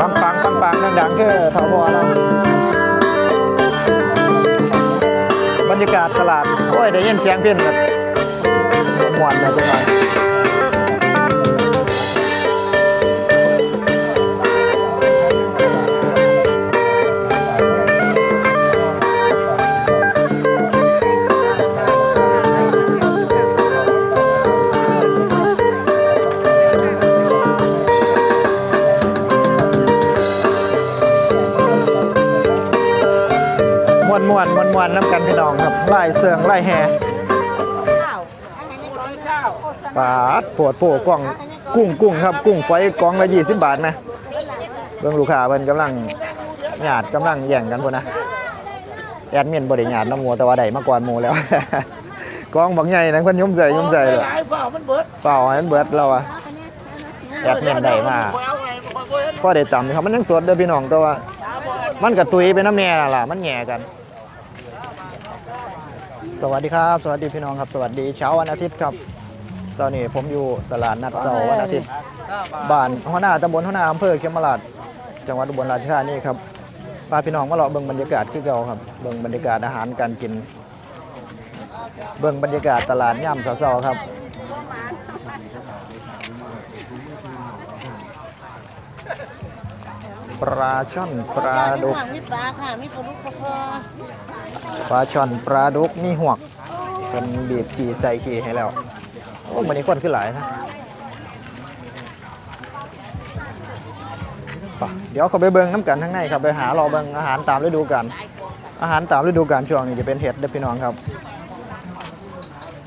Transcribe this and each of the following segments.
ปังปังปังปังดังๆคือทวเราบรรยากาศตลาด โอ้ย ได้ยินเสียงเพี้ยนแบบม่วนๆนะจังเลย มวนมวนมวนน้ำกันพี่น้องครับไล่เสืองไล่แห่ปาดปวดโผกล่องกุ้งกุ้งครับ กุ้งไฟกล่องละ20บบาทนะเบิ่งลูกค้าเพิ่นกำลังหยาดกำลังแย่งกันพุ่นนะแอดมินบ่ได้หยาดน้ำหมูแต่ว่าได้มาก่อนหมูแล้วกองบักใหญ่นะเพิ่นยุ่มใส่ยุ่มใส่เลยหลายฝ่ามันเบิดเปล่ามันเบิดเราอะแอดมินได้มาเอาไงบ่อได้ตำครับมันยังสดเด้อพี่น้องแต่ว่ามันกับตุยไปน้ำแน่น่ะล่ะมันแหง่กัน สวัสดีครับ สวัสดีพี่น้องครับ สวัสดีเช้าวันอาทิตย์ครับเช้านี้ผมอยู่ตลาดนัดเสาร์วันอาทิตย์บ้านหัวหน้าตำบลหัวหน้าอำเภอเขมราชจังหวัดอุบลราชธานีครับพาพี่น้องมาเลาะเบิ่งบรรยากาศคือเก่าครับเบิ่งบรรยากาศอาหารการกิน เบิ่งบรรยากาศตลาดย่ำเสาร์ครับปลาช่อนปลาดุกมีปลาค่ะมีปลาดุกปลา ปลาช่อนปลาดุกมีหวกเป็นบีบขี่ใส่ขี่ให้แล้ว โอ้มันนี้คนขึ้นหลายนะไปเดี๋ยวเขาไปเบิงน้ำกันข้างในครับไปหารอเบิงอาหารตามฤดูกาลอาหารตามฤดูกาลช่วงนี้จะเป็นเห็ดเด้อพี่น้องครับ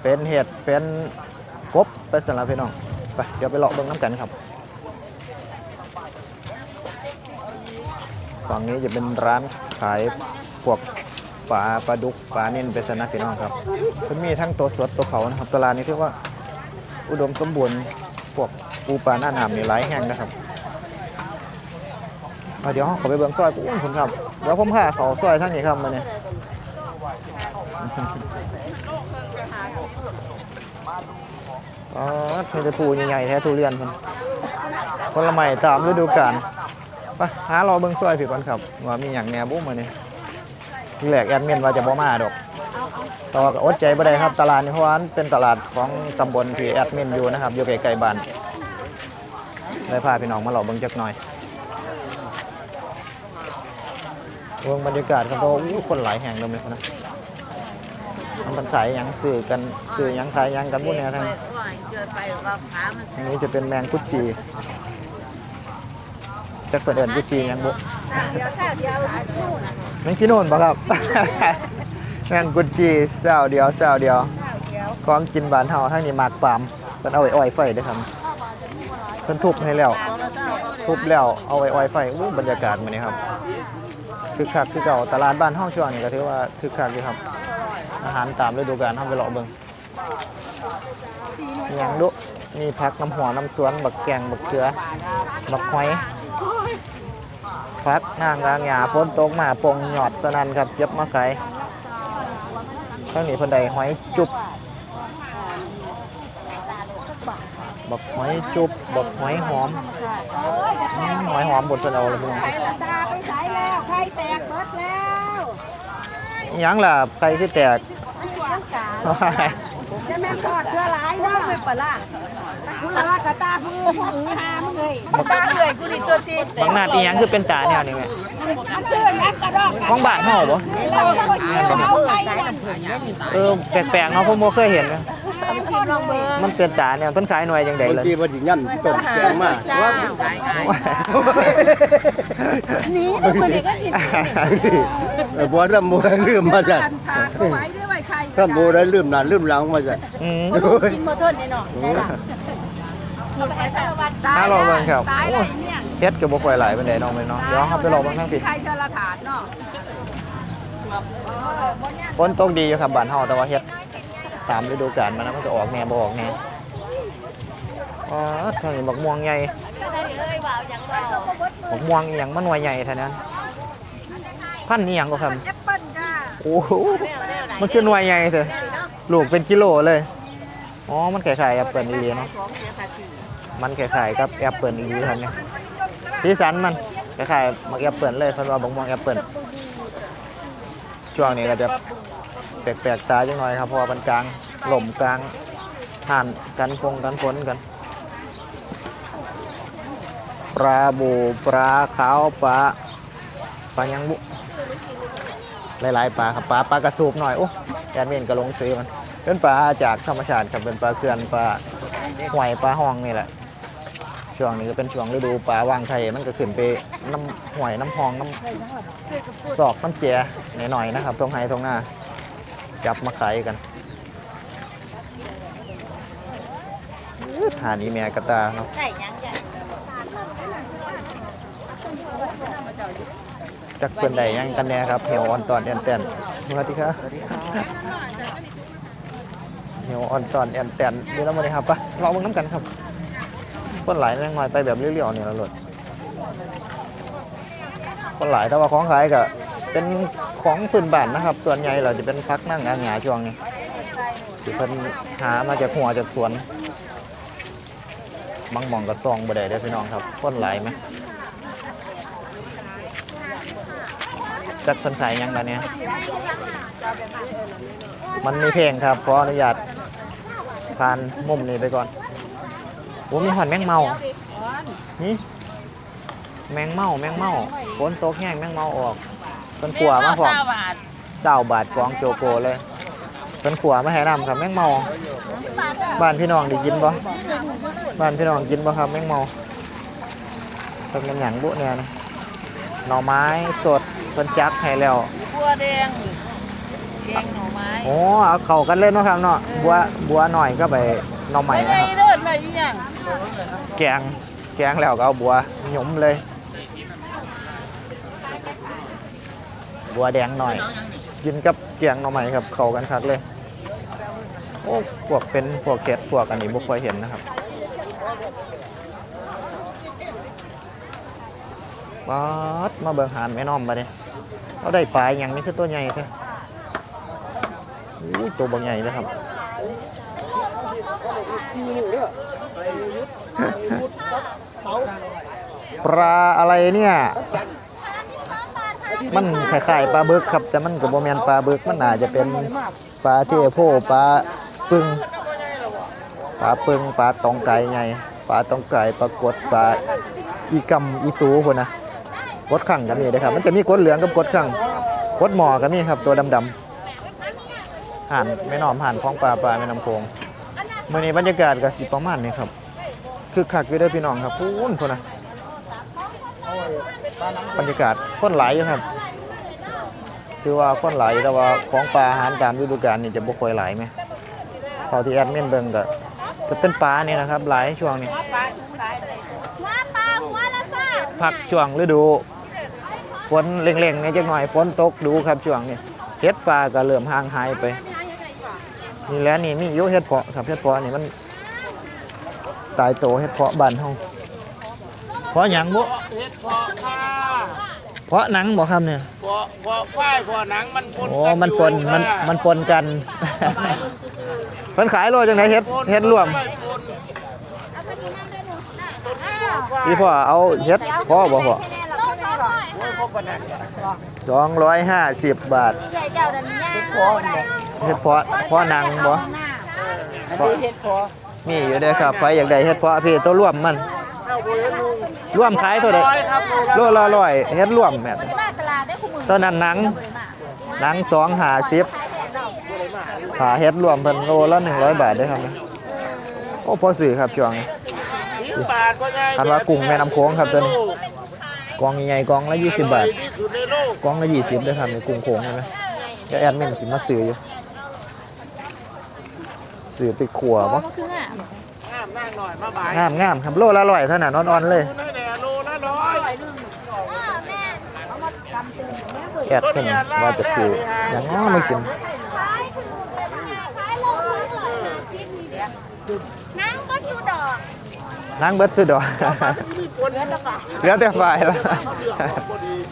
เป็นเห็ดเป็นกบเป็นสำหรับพี่น้องไปเดี๋ยวไปเลาะเบิงน้ำกันครับฝั่งนี้จะเป็นร้านขายพวก ปลาปลาดุกปลาเน้นเป็นสนักพี่น้องครับเพิ่นมีทั้งตัวสดตัวเผานะครับตลาดนี้ถือว่าอุดมสมบูรณ์พวกปูปลาหน้าหนามนี่หลายแห่งนะครับเดี๋ยวเราขอไปเบิ่งซอยปูนคุณครับเดี๋ยวผมพาเขาซอยทั้งนี้ครับมาเนี่ยอ๋อมีแต่ปูใหญ่ๆแท้ทุเรียนคนผลไม้ตามฤดูกาลไปหารอเบิ่งซอยพี่ก่อนครับว่ามีอย่างแหนบุ้มมาเนี่ย ที่แรกแอดมินว่าจะบ่มาดอกต่ว่าก็อดใจบ่ได้ครับ ตลาดนี้เพราะว่านเป็นตลาดของตำบลที่แอดมินอยู่นะครับ อยู่ใกล้ๆบ้านได้พาพี่น้องมาหล่อเบิ่งจักหน่อยเบิ่งบรรยากาศครับเพราะคนหลายแห่งเลยมั้ยนะมันเป็นขายยังซื้อกันซื้อยังขายยังกันพวกเนี้ยทั้งอันนี้จะเป็นแมงกุดจีจักเปิดเอิ้นกุดจียังบ่เดียวแซ่เดียวนู่น แมงขี้โน่นปะครับ แมงกุดจีเจ้าเดียวเจ้าเดียวของกินบานเฮาทั้งนี้หมากปามเพิ่นเอาไว้อ้อยไฟเด้อครับเพิ่นทุบให้แล้ว ทุบแล้วเอาไว้อ้อยไฟอู้บรรยากาศมื้อนี้ครับคึกคักคือเก่าตลาดบ้านเฮาช่วงนี้ก็ถือว่าคึกคักอยู่ครับ อาหารตามฤดูกาลเฮาไปเลาะเบิ่งมีหยังดุมีผักน้ำหัวน้ำสวนบักแกงบักเขือบักหอย พักนางกลางหยาพ้นตกมาปงหยอดสนันครับเก็บมาขายข้างนี้เพันใดหอยจุบบักหอยจุบบักหอยหอมอืมหอยหอมบดเพิ่นเอาเลยพี่น้องไปละตาไปใส่แล้วไข่แตกหมดแล้วอิหยังล่ะใครที่แตกจะแม่ทอดเกลือหลายเนาะไปปลา คุณละกะตาผู้ผู้อือหามึงเลยตาเลยกูนี่ตัวตีบางนาดอีหยังคือเป็นตาแนวนี้แม่อันเชื่อนักกระดอกของบ้านเฮาบ่เราก็บ่เชื่อเอาไปเนี่ยเออแปลกๆเนาะผมบ่เคยเห็นนะเอาไปซิมลองเบอร์มันเป็นตาเนี่ยเพิ่นขายหน่วยจังได๋บางล่ะทีมันสิงั้นต้มแกงมาว่านี่ทุกคนเด็กก็สิเออบ่ได้บ่ได้ลืมมาจ้ะทาเข้าไว้ด้วยไว้ไข่ถ้าบ่ได้ลืมหน้าลืมหลังมาจ้ะอืมกินมาทนได้หน่อยได้ล่ะ เราไปใส่วัดตายถ้ารอเบิ่งครับตายเลยเนี่ยเฮ็ดก็บ่ค่อยหลายปานใดน้องแม่เนาะเดี๋ยวเฮาไปรอเบิ่งทางผิดใครเจอละถาดเนาะฝนตกดีอยู่ครับบ้านเฮาแต่ว่าเฮ็ดตามฤดูกาลมันนะมันก็ออกแหน่บ่ออกแหน่อ๋อทางนี้บักม่วงใหญ่บักม่วงอีหยังมันหน่วยใหญ่เท่านั้นพันธุ์อีหยังก็ครับแอปเปิ้ลจ้าโอ้โหมันคือหน่วยใหญ่เถอะลูกเป็นกิโลเลย อ๋อ มันคล้ายๆแอปเปิลอีหลีเนาะ มันคล้ายๆกับแอปเปิลอีหลีท่านเนี่ยสีสันมันคล้ายๆมักแอปเปิลเลยเพิ่นว่าบักม่วงแอปเปิลช่วงนี้ก็จะแปลกๆตาจังหน่อยครับเพราะว่ามันกลางหล่มกลางห่านกันฟงกันฝนกัน ปลาบูปลาขาวปลาปลายังบุหลายๆปลาครับปลาปลากระสูบหน่อยโอ้แอดมินก็ลงซื้อมันเป็นปลาจากธรรมชาติครับเป็นปลาเขื่อนปลาหวยปลาห้องนี่แหละ ช่วงนี้ก็เป็นช่วงฤดูปลาวางไข่มันก็ขึ้นไปน้ำหวยน้ำหองน้ำศอกน้ำเจียหน่อยๆนะครับตรงไฮตรงหน้า จับมาขายกันอือทานนี้แม่กระตาเนาะจักเพื่อนใดยังกันแน่ครับเหี่ยวอ่อนตอนแอนแตนสวัสดีครับเหี่ยวอ่อนตอนแอนแตนเดี๋ยวเรามาเลยครับปะลองมึงน้ำกันครับ คนหลายแรงหน่อยไปแบบเรียวๆเนี่ยละหลดคนหลายแต่ว่าของขายก็เป็นของพื้นบ้านนะครับ ส่วนใหญ่เราจะเป็นพักนั่งอาหงาช่วงนี้ที่เพิ่นหามาจากหัวจากสวนบางหมองกับซองบ่ได้เด้พี่น้องครับคนหลายไหมจักเพิ่นขายยังแล้วเนี่ยมันมีเพลงครับขออนุญาตผ่านมุมนี้ไปก่อน อ้มีหอนแมงเมานี่แมงเมาแมงเมาฝนตกแห้งแมงเมาออกเพิ่นขัวมาพร้อมบาทเศร้าบาทกองโจโกเลยเพิ่นขัวมาให้นำครับแมงเมาบ้านพี่น้องได้กินบ่บ้านพี่น้องกินบ่ครับแมงเมาเพิ่นเป็นหยังบุเนี่ยนะหน่อไม้สดเพิ่นจักให้แล้วบัวแดงแกงหน่อไม้โอ้เอาเข้ากันเลยเนาะครับเนาะบัวบัวหน่อยก็ไป หน่อใหม่ไม่นะได้ครับ เลิศอะไรอีหยังแกง แกงแล้วก็เอาบัวหยุมเลย บัวแดงหน่อย กินกับแกงหน่อใหม่ครับ เข้ากันคักเลย โอ้พวกเป็นพวกเข็ดพวกอันนี้บ่ค่อยเห็นนะครับป๊าดมาเบิ่งหานแม่น้อมมาเนี่ยเราได้ปลาอย่างนี้คือตัวใหญ่แท้อู้ยตัวบางใหญ่เลยครับ ปลาอะไรเนี่ย มันคล้ายๆปลาบึกครับ แต่มันกับโบแมนปลาบึกมันอาจจะเป็นปลาเทโพปลาปึงปลาปึงปลาตองไก่ไงปลาตองไก่ปลากดปลาอีกำอีตูพวกนะกดขังก็มีนะครับ มันจะมีกดเหลืองกับกดขังกดหมอก็มีครับตัวดำๆห่านไม่นอมห่านของปลาปลาแม่น้ำโขง มื่อนี้บรรยากาศก็สิประมาณนี้ครับคือคักอยู่เด้อพี่น้องครับพูนพูนนะบรรยากาศคนหลายอยู่ครับ คือว่าคนหลายแต่ว่าของปลาอาหารตามฤดูกาลนี่จะบ่ค่อยหลายไหมเท่าที่แอดมินเบิ่งก็จะเป็นปลานี่นะครับ หลายช่วงนี้ว่าปลาหัวละซ่าพักช่วงฤดูฝนเร่งๆเนี่ยจักหน่อยฝนตกดูครับช่วงนี้เฮ็ดปลาก็เริ่มห่างหายไป นี่แหล้วนี่มีอยู่เฮ็ดเพาะครับเฮ็ดเพาะนี่มันตายโตเฮ็ดเพาะบ้านเฮาเพาะหยังบ่เฮ็ดพอค่ะเพาะหนังบ่ครับเนี่ยพอพอฝ้ายพอหนังมันปนโอ้กัมันปนอยู่มันค่ะมันปนกันเพิ่นขายโลจังไดเฮ็ดเฮ็ดรวมไม่ปนพี่พ่อเอาเฮ็ดพอบ่พ่อ โอ้ยพวกคนนั้น250บาทใหญ่เจ้าดันย่างพอหมดเฮ็ดเพาะเพาะหนังบ่อันนี้เฮ็ดพอมีอยู่เด้อครับไปอยากได้เฮ็ดเพาะพี่ตัวร่วมมันเข้าบริเวณลุงร่วมขายเท่าใดร้อยครับโลละร้อยเฮ็ดร่วมแม่นบ้านตลาดได้คู่มือตอนนั้นหนังหนัง250ถ้าเฮ็ดรวมเพิ่นโลละ100บาทเด้อครับนะโอ้พอซื้อครับช่วงนี้สิบบาทก็ได้คันว่ากุ้งแม่น้ำโขงครับตัวนี้ กองใหญ่ๆกองละ20บาทที่สุดในโลกกองละ20เด้อครับนี่กุ้งโขงใช่ไหมเดี๋ยวแอดมินสิมาซื้ออยู่ซื้อไปขัวบ่ก็คืออะงามนั่งหน่อยมาบ่ายงามงามครับโลละร้อยเท่านั้นอ่อนๆเลยนั่นแหละโลละร้อยแอดเพิ่นว่าจะซื้ออย่างง้อมากินนั่งก็อยู่ดอก นางเบิดซื้อดอกเหลือแต่ฝ่ายละ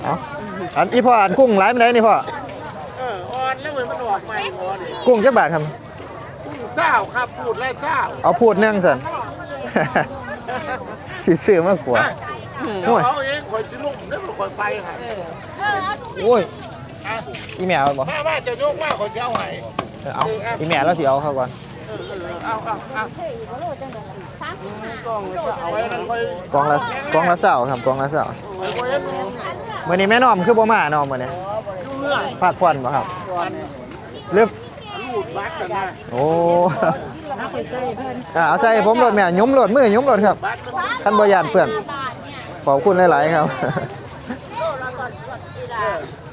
เอาอันอีพ่ออันกุ้งหลายปานใดนี่พ่อเอออ่อนแล้วเหมือนมันออกใหม่พอนี่กุ้งจักบาทครับเศร้าครับพูดแล้วเศร้าเอาพูดเนื่องสันสิซื้อมาขวดโอ้ยเขาเองข่อยอยชิลุ่มเด้อคอยไปให้โอ้ยอีแม่เอาบ่ถ้าว่าจะยกว่าคอยเช้าให้เออเอาอีแม่แล้วสิเอาเขาก่อนเอาเอาเอา กล้องเอาไว้นั่นคอยกองละกองละเสาครับกองละเสาคอยเห็นมื้อนี้แม่น้อมคือบ่มาน้อมมื้อนี้ยุ่งเรื่องพักผ่อนบ่ครับก่อนหรือลูดบัตรกันนะโอ้อ่าเอาใส่ผมรถแม่ยุ้มรถมือยุ้มรถครับบัตรมันคันบ่ยานเปื้อนขอบคุณหลายๆครับ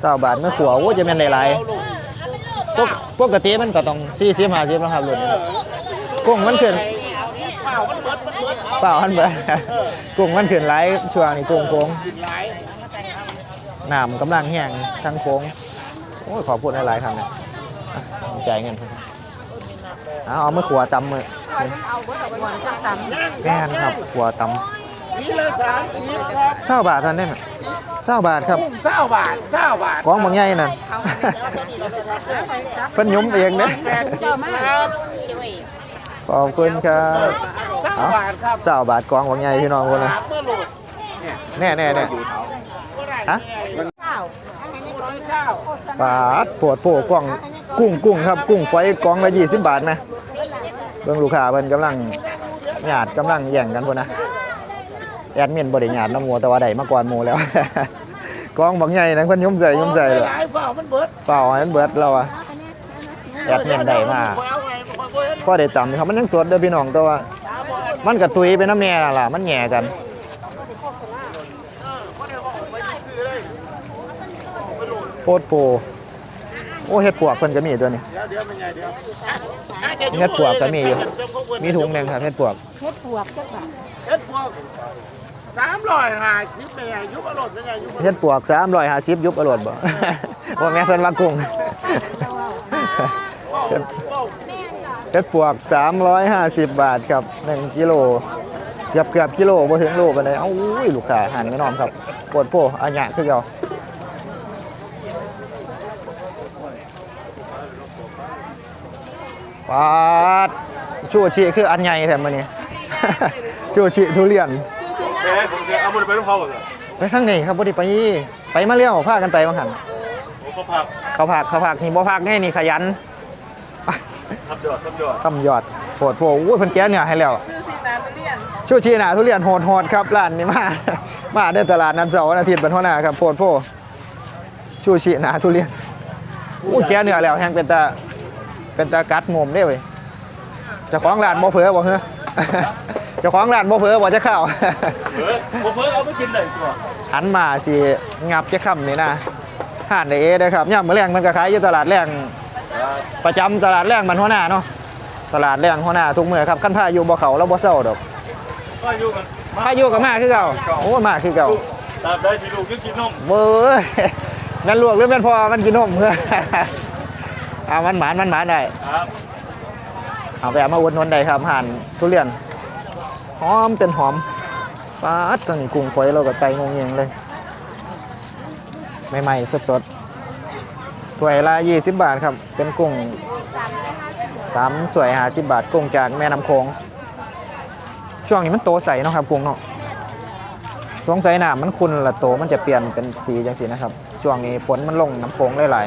เจ้าบาทเมื่อขัวโอ้จะแม่นหลายๆปกปกติมันก็ต้อง40 50แล้วครับรถนี้กุ้งมันขึ้น เปล่ามันเบิดมันเบิดเปล่ามันเบิดกุ้งมันขึ้นหลายช่วงนี้กุ้งโค้งกินหลายน้ำกำลังแห้งทั้งโค้งโอ้ยขอบคุณหลายๆครับเนี่ยอะจ่ายเงินเพิ่นเอาเอามือขวาตำมือแม่นครับขวาตำนี่ละสามสิบครับเศร้าบาทเท่านนได้ไหมเศร้าบาทครับกุ้งเช้าบาทเช้าบาทกองบางใหญ่นั่น เพิ่นยุ้มเองเด้แปดสิบครับ ขอบคุณครับเช้าบาทครับเศร้าบาทกองบางใหญ่พี่น้องคนนะสามเมื่อโหลดแน่แน่แน่ก็ได้ฮะเช้าบาทปวดโผกล่องกุ้งกุ้งครับกุ้งไฟกองละ20บาทนะเบิ่งลูกค้าเพิ่นกำลังหยาดกำลังแย่งกันพุ่นนะแอดมินบ่ได้หยาดน้ำหมูแต่ว่าได้มาก่อนหมู่แล้วกองบางใหญ่นะเพิ่นยุ้มใส่ยุ้มใส่เลยหลายเปล่ามันเบิดเปล่าอันนั้นเบิดแล้วอะแอดมินได้มา พอได้ต่ำครับมันยังสดเด้อพี่น้องแต่ว่า มันกับตุยเป็นน้ำแน่ล่ะล่ะมันแหย่กันบ่ได้ออกไปซื้อเลยโพดโพโอ้เห็ดปวกเพิ่นก็มีตัวนี้เดี๋ยวเดี๋ยวมันใหญ่เดี๋ยวเฮ็ดปวกก็มีอยู่มีถุงหนึงครับเห็ดปวกเฮ็ดปวกจักบาทเฮ็ดพวกสามร้อยห้าสิบเป็นไงยุบอรรถเป็นไงยุบเห็ดปวก350ยุบอรดบ่ว่าแม่เพิ่นว่ากุ้ง เฮ็ดเฮ็ดปวก 350 บาทครับ 1กิโลเกือบเกือบกิโลบ่ถึงโลปานใดเอ้าอุ้ยลูกค้าหันแม่น้อมครับปวดโพอันยะคือเก่าปาดชูชีคืออันใหญ่แท้มื้อนี้ชูชีทุเรียนเอ๊ะผมจะเอามันไปต้องเขาเหรอไปทางไหนครับบ่ได้ไปไปมาเลี้ยวพากันไปบางหันผมก็พักเขาพักเขาพักนี่บ่พักไงนี่ขยัน ทับยอดทับยอดคำยอดโหดโผอุ้ยเพิ่นแก้เนื้อให้แล้วชูชีนาทุเรียนชูชีนาทุเรียนโหดโหดครับร้านนี้มามาเด้อตลาดนัดเสาร์วันอาทิตย์เป็นหัวหน้าครับโพดโพชูชีนาทุเรียนอู้แก้เนื้อแล้วแฮงเป็นตาเป็นตากัดมุมเด้เว้ยเจ้าของร้านบ่เผลอบ่เฮ้อเจ้าของร้านบ่เผลอบ่จะเข้าเออผมเพิ่งเอาไปกินเลยตัวหันมาสิงับจะค่ำนี่นะห่านในเอเด้อครับย่ามมื้อแรงมันก็ขายอยู่ตลาดแรง ประจำตลาดแรงมันหัวหน้าเนาะตลาดแรงหัวหน้าทุกมื้อครับคันพาอยู่บ่เขาแล้วบ่เศร้าดอกก็อยู่กันพาอยู่ก็มาคือเก่าโอ้มาคือเก่าตามได้ที่ลูกยังกินนมเว้ยแม่นลวกหรือแม่นพอมันกินนมเพื่อเอามันหมานมันหมานได้ครับเอาไปเอามาอุดหนนได้ครับห่านทุเรียนหอมเป็นหอมปาดตอนนี้กุ้งฝอยเราก็ไตงงเงงเลยใหม่ๆสดๆ ถ้วยละ20 บาทครับ เป็นกุ้งสามถ้วย50บาท กุ้งจากแม่น้ำโขงช่วงนี้มันโตใสเนาะครับกุ้งเนาะสงสัยหน้ำมันคุณละโตมันจะเปลี่ยนเป็นสีจังสีนะครับ ช่วงนี้ฝนมันลงน้ำโขงหลาย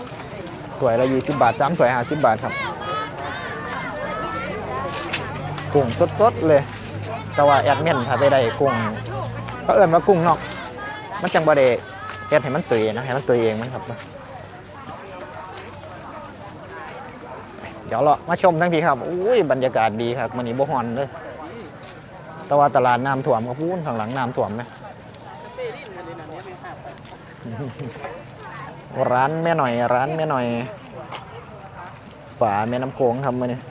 ๆถ้วยละ20บาทสามถ้วย50บาทครับ กุ้งสดๆเลย แต่ว่าแอดเมนถ้าไปได้กุ้งก็เอิ้นว่ากุ้งเนอกมันจังบ่ได้ เฮ็ดให้มันตุยนะให้มันตุยเองมันครับ เดี๋ยวเรามาชมทั้งทีครับอุ้ยบรรยากาศดีครับมันนี้บ่ฮ้อนเลยแต่ว่าตลาดน้ำท่วมก็พูนข้างหลังน้ำท่วมไหมร้านแม่หน่อยร้านแม่หน่อยป่าแม่น้ำโขงครับมาเนี่ย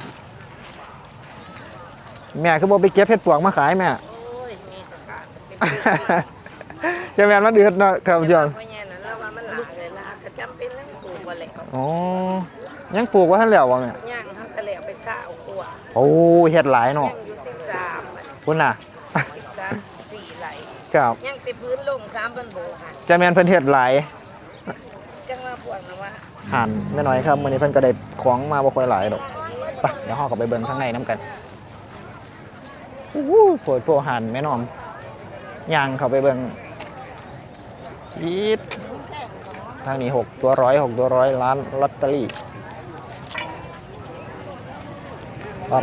แม่คือบอกไปเก็บเห็ดปวกมาขายแม่ จะแม่นมันเดือดเนาะครับจอนเพราะงั้นแล้วว่ามันหลายเลยล่ะก็จำเป็นแล้วปลูกบ่แล้วอ๋อยังปลูกว่าท่านแล้ววะแม่ย่างทั้งทะเลเอาไปซ่าเอาขวโอ้เห็ดหลายเนาะย่างอยู่สิบสามคุณน่ะสิบสามสี่ไหลครับย่างติดพื้นลงสามพันโบหันจะแม่นเพิ่นเห็ดหลายจังว่าปวดนะว่าหันแม่น้อยครับมื้อนี้เพิ่นก็ได้ของมาบ่ค่อยหลายดอกไปเดี๋ยวเฮากลับไปเบิ่งข้างในน้ำกันอู้หูโปรดโปรหันแม่น้อมย่างเข้าไปเบิ่ง ยีดทางนี้หกตัวร้อยหกตัวร้อยล้านลอตเตอรี่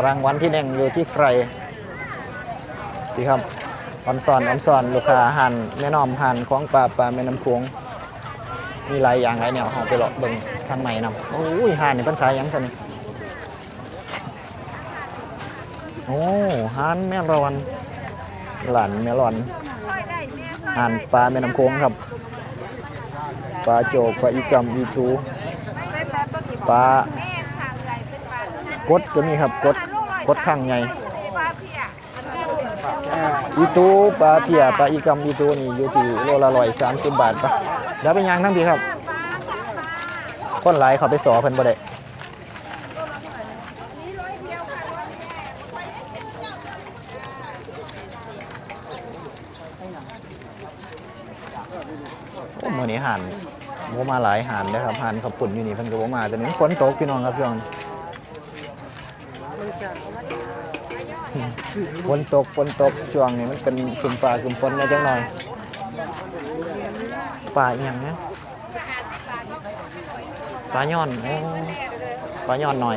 รางวัลที่หนึ่งอยู่ที่ใครที่ครับออนซอนออนซอนลูกค้าหันแม่น้อมหันของปลาปลาแม่น้ำโขงมีหลายอย่างหลายแนวเอาไปเลาะเบิ่งทางใหม่นำโอ้ยหันนี่เพิ่นขายยังซะนี่โอ้หันแม่รอนหลานแม่รอนหันปลาแม่น้ำโขงครับ ปลาโจกปลาอีกำอีทูปลากดก็มีครับกดกดข้างใหญ่อีตูปลาเพียปลาอีกำอีตูนี่อยู่ที่โลละร้อยสามสิบบาทปะเดี๋ยวไปยางทั้งทีครับคนหลายเขาไปสอเพิ่นบ่ได้โอ้มือนี้หัน บ่มาหลายหันนะครับหันขับปุ่นอยู่นี่เพิ่นก็บ่มาแต่นี้ฝนตกพี่น้องครับพี่น้องฝนตกฝนตกช่วงนี้มันเป็นครึมฟ้าครึมฝนแหน่จังหน่อยป่าอีหยังนะปลาย่อนโอ้ปลาย่อนหน่อย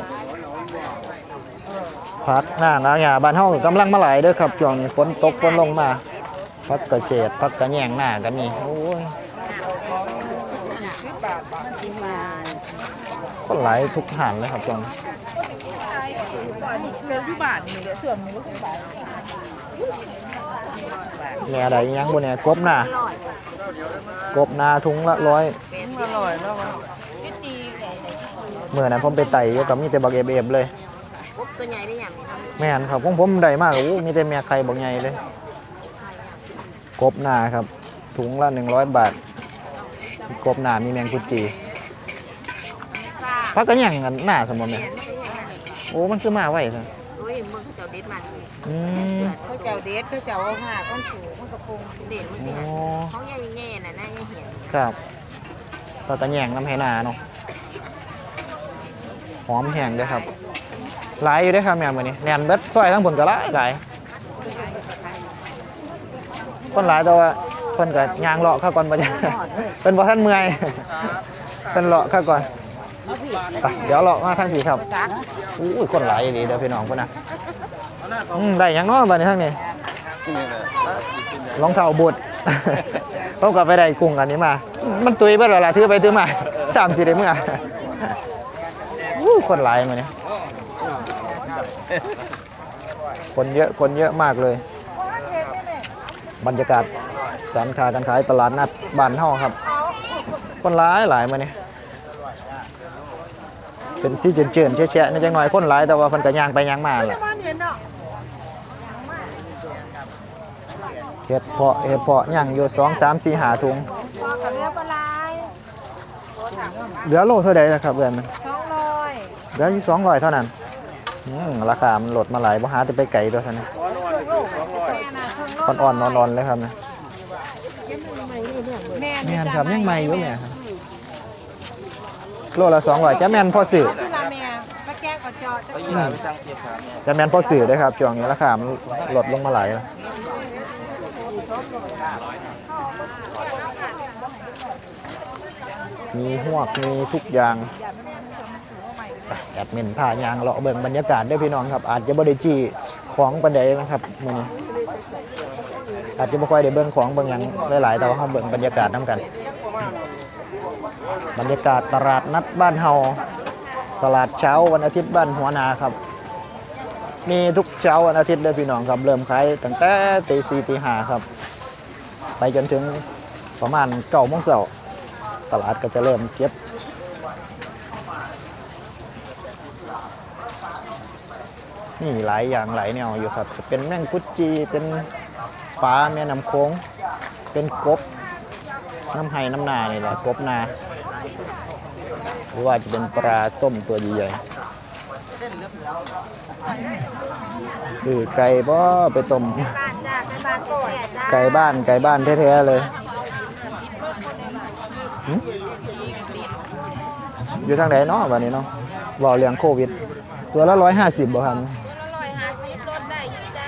พักหน้าหนาวหยาบ้านเฮากำลังมาไหลเด้อครับช่วงนี้ฝนตกฝนลงมาพักกระเฉดพักกระแยงหน้าก็มีโอ้ย คนหลายทุกหานเลยครับจองเป็นที่บ้านนี่ส่วนหมูที่บ้านแหน่ใดยังบนเนี่ยกบหน้ากบหนาถุงละร้อยอร่อยแล้วเมื่อนั้นผมไปไต่ยกับมีแต่บักเอฟเอฟเลยกบตัวใหญ่ได้ยังแม่นครับของผมได้มากโอ้มีแต่แม่ไข่บักใหญ่เลยกบหนาครับ ถุงละ100บาทกบหนามีแมงกุจี พักกันยังกันหน้าสมมติเนี่ยโอ้มันคือมาไว้ซะโอ้ยมึงเขาเจ้าเด็ดมันอืมเขาเจ้าเด็ดเขาเจ้าเอาผ้าก้อนสูงมันกระพงเด็ดมันโอ้เนี่ยเขาใหญ่แง่น่ะน่าจะเห็นครับก็ตะแยงน้ำให้หนาเนาะหอมแห้งเด้วยครับหลายอยู่เด้วยครับแม่มื้อนี้แน่นเบิดซอยทั้งผลก็หลายหลายคนหลายแต่ว่าเพิ่นก็ย่างเลาะเข้าก่อนบ่จ้ะเพิ่นบ่ทันเมื่อยเพิ่นเลาะเข้าก่อน ไปเดี๋ยวเลาะมาทางพี่ครับอู้ยคนหลายอีหลีเด้อพี่น้องพุ่นน่ะอืมได้หยังเนาะบัดนี้ทางนี้รองเท้าบุดผมก็ไปได้กุ้งอันนี้มา มันตุยเบิดแล้วล่ะถือไปถือมาสามสี่ได้เมื่ออู้คนหลายมื้อนี้คนเยอะคนเยอะมากเลย บรรยากาศการค้าการขายตลาดนัดบ้านเฮาครับ คนหลายหลายมาเนี่ย เป็นสีเจินๆแฉะๆนี่จังหน่อยคนหลายแต่ว่าเพิ่นก็ย่างไปย่างมาแหละบ้านเห็นเนาะเห็ดเพาะเห็ดเพาะย่างอยู่2 3 4 5ถุงพอกับเรือปลาไหลเหลือโลเท่าใดนะครับเพื่อนมันสองร้อยเหลืออยู่200เท่านั้นอืมราคามันลดมาหลายบ่หาแต่ไปไกลตัวซั่นนะแม่น่ะเครื่องโลอ่อนๆนอนๆเลยครับนะแม่แม่นครับยังใหม่อยู่แม่ครับ โลละ200จะแม่นพอซื้อที่ละแม่ปลาแก้วกับจอดจะแม่นพอสื่อได้ครับช่วงนี้ราคามันลดลงมาหลายแล้วมีหวกมีทุกอย่างไปแอดมินพายางเลาะเบิ่งบรรยากาศด้วยพี่น้องครับ อาจจะบ่ได้จี้ของปันใดนะครับมื้อนี้อาจจะบ่ค่อยได้เบิ่งของเบิ่งหยังหลายๆแต่ว่าเฮาเบิ่งบรรยากาศนํกัน บรรยากาศตลาดนัดบ้านเฮาตลาดเช้าวันอาทิตย์บ้านหัวนาครับ มีทุกเช้าวันอาทิตย์เลยพี่น้องครับเริ่มขายตั้งแต่ตีสี่ตีห้าครับ ไปจนถึงประมาณเก้าโมงเช้าตลาดก็จะเริ่มเก็บนี่หลายอย่างหลายแนวอยู่ครับ เป็นแมงกุจีเป็นปลาแม่น้ำโค้ง เป็นกบ น้ำไห้น้ำนานี่แหละกบนา หรือว่าจะเป็นปลาส้มตัวใหญ่ๆสื่อไก่บ่ไปต้มบ้านจ้าไปบ้านโกดจ้าไก่บ้านไก่บ้านแท้ๆเลยหึอยู่ทางไหนเนาะวันนี้เนาะบอกเรื่องโควิด ตัวละร้อยห้าสิบบ่ครับตัวละร้อยห้าสิบลดได้อยู่จ้า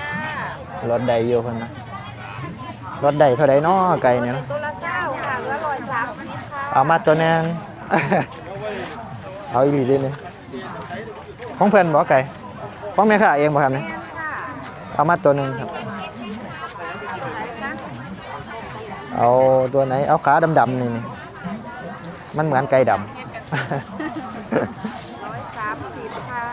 รถใดอยู่คนนะรถใดเท่าใดน้อไก่เนี่ยเนาะตัวละเศร้าค่ะเหลือร้อยสามสิบค่ะเอามาตัวหนึง เอาอีหลีเด้เลยของเพิ่นบ่ไก่ของแม่ค้าเองบ่ครับเนี่ยค่ะเอามาตัวหนึงครับ เอาตัวไหน เอาขาดำๆนี่นี่มันเหมือนไก่ดำร้อยสามสิบค่ะ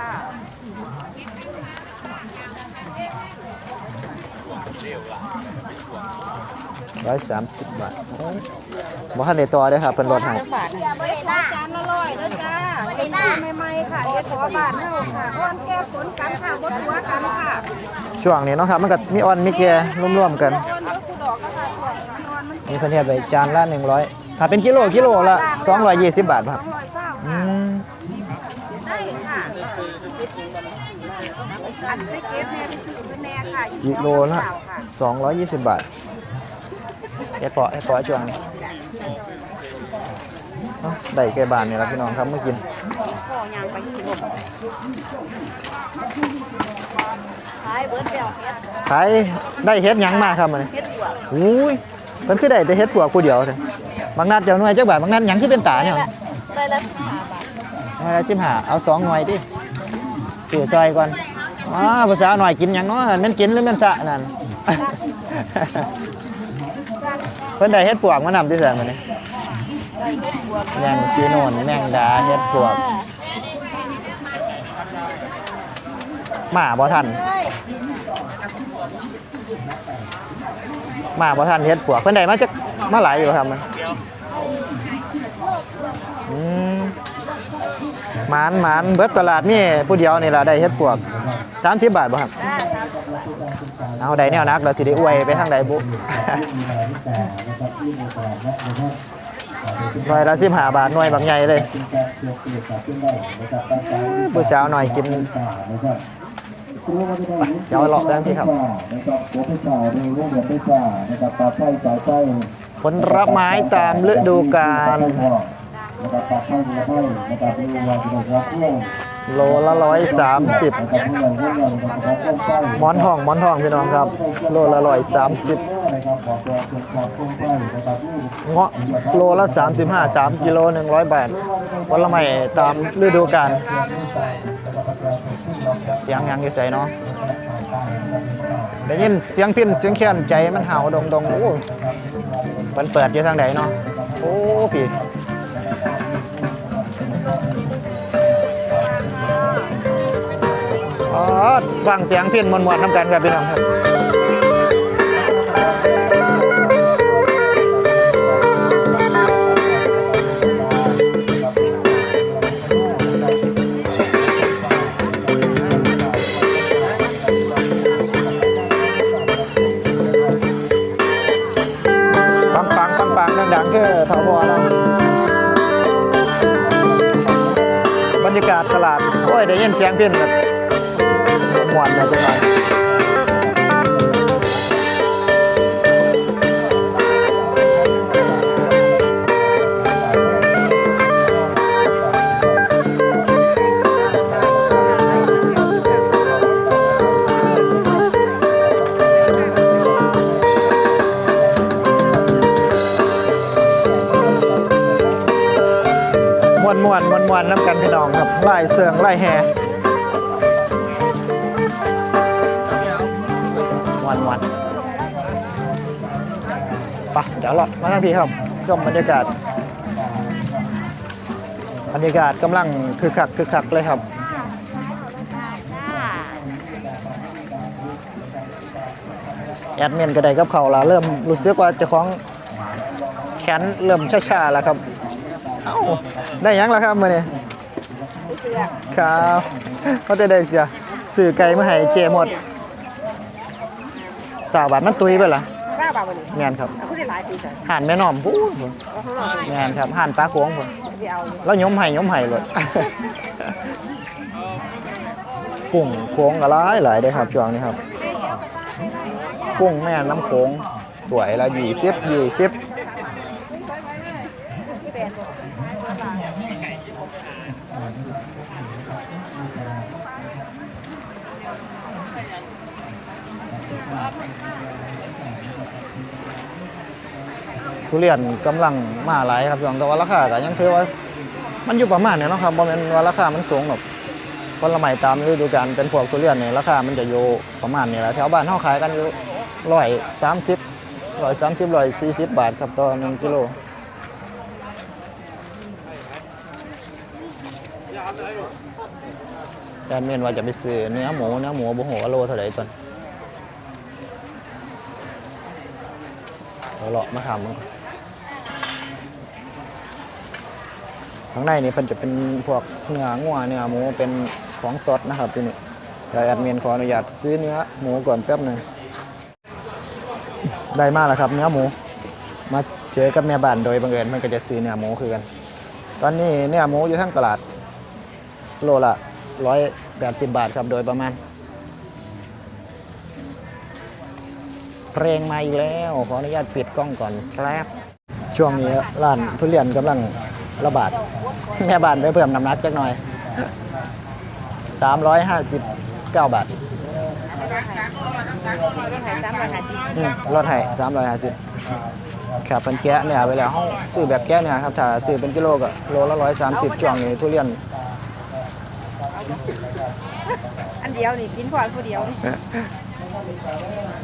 ร้อยสามสิบบาทบ่ทันได้ต่อเด้อครับเพิ่นลดให้บาทเบริต้าจานละร้อยแล้วจ้าบริต้าใหม่ๆค่ะเฮ็ดขอบาทเฮาค่ะอ่อนแก้ฝนกันค่ะบ่ตัวกันค่ะ ช่วงนี้เนาะครับมันก็มีออนมีแก่รวมๆกันอ่อนเยอะคือดอกก็ค่ะส่วนค่ะอ่อนมันมีเพิ่นเฮ็ดไว้จานละ100ถ้าเป็นกิโลกิโลละสองร้อยเศร้าอืค่ะมได้ค่ะอันไปเก็บแม่ไปซื้อเพิ่นแน่ค่ะอยู่กิโลละเจ้าค่ะ220บาท เฮ็ดเพาะเฮ็ดเพาะช่วงนี้เอ้าได้แก่บ้านนี่ล่ะพี่น้องครับเมื่อกินพ่อยางไปที่ลมขายเบิดเดียวเฮ็ดขายได้เฮ็ดหยังมาครับมื้อนี้เฮ็ดบวกอุ้ยเพิ่นคือได้แต่เฮ็ดปวกผู้เดียวเถอะบางนัดเจ้าหน่วยจักบาทบางนัดหยังที่เป็นตาเนี่ยได้ละสิบห้าบาทหน่วยละ15เอาสองหน่วยดิซื้อซอยก่อนอ๋อภาษาหน่อยกินหยังเนาะนั่นแม่นกินหรือแม่นสะนั่นเพิ่นได้เฮ็ดปวกมานำที่แสนมื้อนี้ได้เฮ็ดบวกแมงจีโนนแมงดาเฮ็ดปวกหมาบ่ทันหมาบ่ทันเฮ็ดปวกเพิ่นได้มาจักมาหลายอยู่ครับมันอืมหมานหมานเบิดตลาดนี่ผู้เดียวนี่ล่ะได้เฮ็ดปวก30บาทบ่ครับได้ครับ เอาได้แนวนักเราสิได้อวยไปทางใดบุหน่วยละ15บาทหน่วยบักใหญ่เลยผู้สาวหน่อยกินเดี๋ยวเลาะแบงพี่ครับผลรับไม้ตามฤดูกาล โลละร้อยสามสิบมอนทองมอนทองพี่น้องครับ โลละร้อยสามสิบเงาะโลละสามสิบห้าสามกิโลหนึ่งร้อยบาทผลไม้ตามฤดูกาลเสียงยังอยู่ใส่เนาะได้ยินเสียงพินเสียงแค้นใจมันเห่าดงดงโอ้มันเปิดอยู่ทางไหนเนาะโอ้พี่ อ๋อฟังเสียงเพี้ยนมวนๆน้ำกันครับพี่น้องครับปังปังปังปังดังๆคือทบเราบรรยากาศตลาด โอ้ยได้ยินเสียงเพี้ยนแบบ เสืองไล่แห่มวนมวนไปะเดี๋ยวเรามาทางพี่ครับชมบรรยากาศ บรรยากาศกำลังคึกคักคึกคักเลยครับแอดมินก็ได้กับเขาละเริ่มรู้สึกว่าเจ้าของแขนเริ่มช้าๆแล้วครับ เอ้า ได้ยังแล้วครับมื่อนี้เสือก ครับเขาจะได้เสียสื่อไก่มาให้เจหมดสาวบาทมันตุยไปล่ะทราบป่าววันนี้แมนครับเอาขึ้นได้หลายปีจ้ะห่านแม่น้อมพูดเอาข้างนอกแมนครับห่านปลาโขงผมไปเอาอยู่แล้วยมไห้ยมไห้เลยกุ้งโขงก็หลายหลายเด้อครับช่วงนี้ครับกุ้งแม่น้ำโขงสวยละยี่สิบยี่สิบ ทุเรียนกำลังมาหลายครับพี่น้องแต่ว่าราคาก็ยังถือว่ามันอยู่ประมาณนี้เนะครับบ่แม่นว่าราคามันสูงหรอกผลไม้ตามฤดูกาลเป็นพวกทุเรียนเนี่ยราคามันจะอยู่ประมาณนี้แหละแถวบ้านเฮาขายกันอยู่130 130 140บาทครับต่อ1กิโลแอนเมนว่าจะไปซื้อเนื้อหมูเนื้อหมูบ่ฮู้ว่าโลเท่าไหร่ตอน เลาะมาถามมึงข้างในนี่เพิ่นจะเป็นพวกเนื้องัวเนื้อหมูเป็นของสดนะครับที่นี่เดี๋ยวแอดมินขออนุญาตซื้อเนื้อหมูก่อนแป๊บหนึ่งได้มากแล้วครับ เนื้อหมู มาเจอกับแม่บ้านโดยบังเอิญมันก็จะซื้อเนื้อหมูคือกัน ตอนนี้เนื้อหมูอยู่ทั้งตลาด โลละ180บาทครับโดยประมาณ เพลงมาอีกแล้ว ขออนุญาตปิดกล้องก่อนครับช่วงนี้ร้านทุเรียนกำลังระบาด แม่บ้านไปเพิ่มน้ำหนักจักหน่อย 359 บาทรถไถสามร้อยห้าสิบอืมลดให้350ครับเป็นแกะเนี่ยไปแล้วเฮาซื้อแบบแกะเนี่ยครับถ้าซื้อเป็นกิโลก็โลละ130ช่วงนี้ทุเรียนอันเดียวนี่กินพอผู้เดียวนี่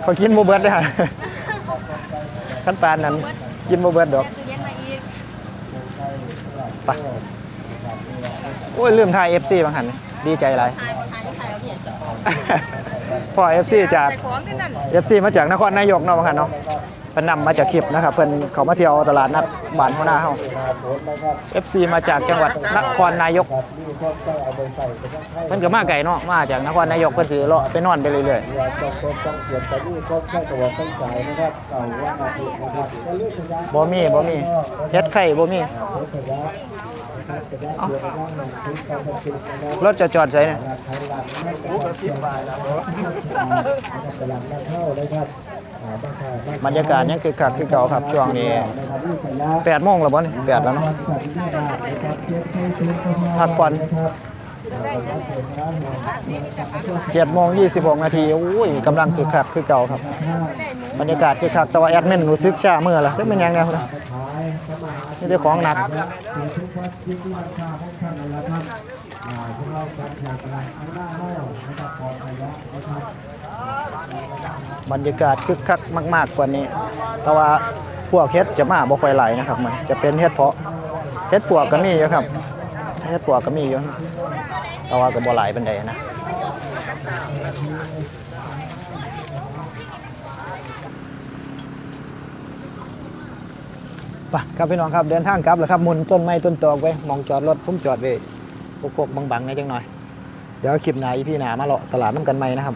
เขากินบ่เบิดเด้อขั้นปานนั้นกินบ่เบิดดอกไปโอ้ยลืมถ่าย FC บางหันดีใจหลายพ่อ FC จากแต่ของที่นั่น FC มาจากนครนายกเนาะบางหันเนาะ เป็นนำมาจากคลิปนะครับเพิ่นเขามาเที่ยวตลาดนัดบ้านหัวหน้าเฮา FC มาจากจังหวัดนครนายก เพิ่นก็มาไกลเนาะมาจากนครนายกเพิ่นสิเลาะไปนอนไปเรื่อยๆ บ่มีบ่มีเฮ็ดไข่บ่มีเอ้ารถจะจอดไสเนี่ยบ รรยากาศยังคือคักคือเก่าครับช่วงนี้8โมงแล้วบ่นี่8แล้วเนาะพักก่อน7โมง26นาทีอุ้ยกำลังคือคักคือเก่าครับ บรรยากาศคือคักแต่ว่าแอดมินรู้สึกช้ามื้อละซึ่งเป็นหยังไงพุ่นน่ะนี่ได้ของหนักบ บรรยากาศคึกคักมาก ๆกว่านี้ แต่ว่าพวกเฮ็ดจะมาบ่ค่อยไหลนะครับมันจะเป็นเฮ็ดเพาะเฮ็ดปวกก็มีอยู่ครับเฮ็ดปวกก็มีอยู่แต่ว่าก็บ่หลายปานใดนะไปครับพี่น้องครับเดินทางกลับแล้วครับมุนต้นไม้ต้นตอกไว้มองจอดรถผมจอดไว้พวกๆบังๆในอยจังหน่อย เดี๋ยวคลิปหน้าอีพี่หนามาเลาะตลาดน้ำกันใหมนะครับ